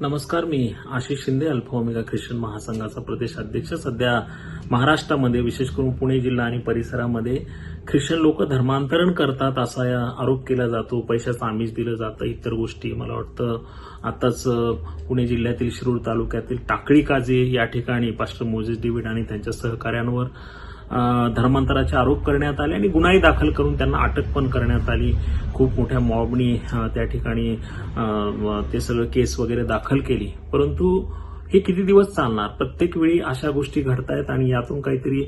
नमस्कार मी Ashish Shinde alpha Christian महासंघाचा प्रदेश अध्यक्ष. सध्या महाराष्ट्रामध्ये विशेष करून पुणे जिल्हा आणि परिसरामध्ये ख्रिश्चन लोक धर्मांतरण करतात असा या आरोप केला जातो. पैशाचं आमिष दिलं जातं इतर गोष्टी. मला वाटतं आताच पुणे जिल्ह्यातील शिरूर तालुक्यातील टाकळी काजे या ठिकाणी पास्टर मोजेस डेव्हिड आणि त्यांच्या सहकाऱ्यांवर धर्मांतराचे आरोप करण्यात आले आणि गुन्हाही दाखल करून त्यांना अटक पण करण्यात आली. खूप मोठ्या मॉबनी त्या ठिकाणी ते सगळं केस वगैरे दाखल केली. परंतु हे किती दिवस चालणार? प्रत्येक वेळी अशा गोष्टी घडतायत आणि यातून काहीतरी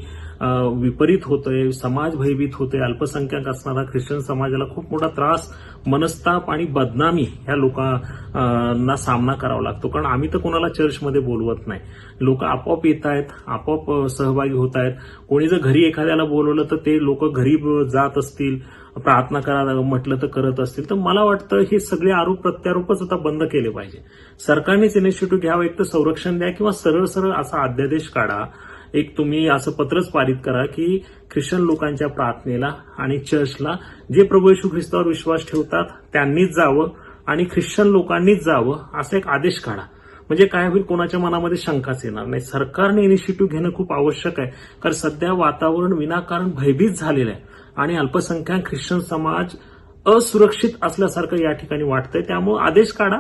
विपरीत होतोय समाज भयभीत होतोय अल्पसंख्याक असणारा ख्रिश्चन समाजाला खूप मोठा त्रास मनस्ताप आणि बदनामी ह्या लोकांना सामना करावा लागतो. कारण आम्ही तर कोणाला चर्चमध्ये बोलवत नाही. लोक आपोआप येत आहेत आपोआप सहभागी होत आहेत कोणी जर घरी एखाद्याला बोलवलं तर ते लोक घरी जात असतील प्रार्थना करा म्हटलं तर करत असतील. तर मला वाटतं हे सगळे आरोप प्रत्यारोपच आता बंद केले पाहिजे. सरकारनेच इनिशिएटिव्ह घ्यावं एक तर संरक्षण द्या किंवा सरळ सरळ असा अध्यादेश काढा. एक तुम्ही असं पत्रच पारित करा की ख्रिश्चन लोकांच्या प्रार्थनेला आणि चर्चला जे प्रभू येशू ख्रिस्तावर विश्वास ठेवतात त्यांनीच जावं आणि ख्रिश्चन लोकांनीच जावं असा एक आदेश काढा. म्हणजे काय होईल? कोणाच्या मनामध्ये शंकाच येणार नाही. सरकारने इनिशिएटिव्ह घेणं खूप आवश्यक आहे. कारण सध्या वातावरण विनाकारण भयभीत झालेलं आहे. आणि अल्पसंख्याक ख्रिश्चन समाज असुरक्षित असल्यासारखं या ठिकाणी वाटतंय. त्यामुळे आदेश काढा.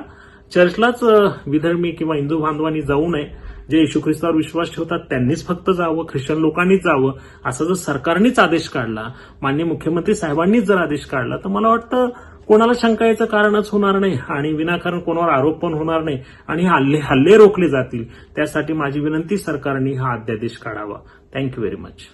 चर्चलाच विधर्मी किंवा हिंदू बांधवांनी जाऊ नये जे येशू ख्रिस्तावर विश्वास ठेवतात त्यांनीच फक्त जावं ख्रिश्चन लोकांनीच जावं असं जर सरकारनेच आदेश काढला मान्य मुख्यमंत्री साहेबांनीच जर आदेश काढला तर मला वाटतं कोणाला शंका याचं कारणच होणार नाही आणि विनाकारण कोणावर आरोप पण होणार नाही आणि हे हल्ले हल्ले रोखले जातील. त्यासाठी माझी विनंती सरकारने हा अध्यादेश काढावा. Thank you very much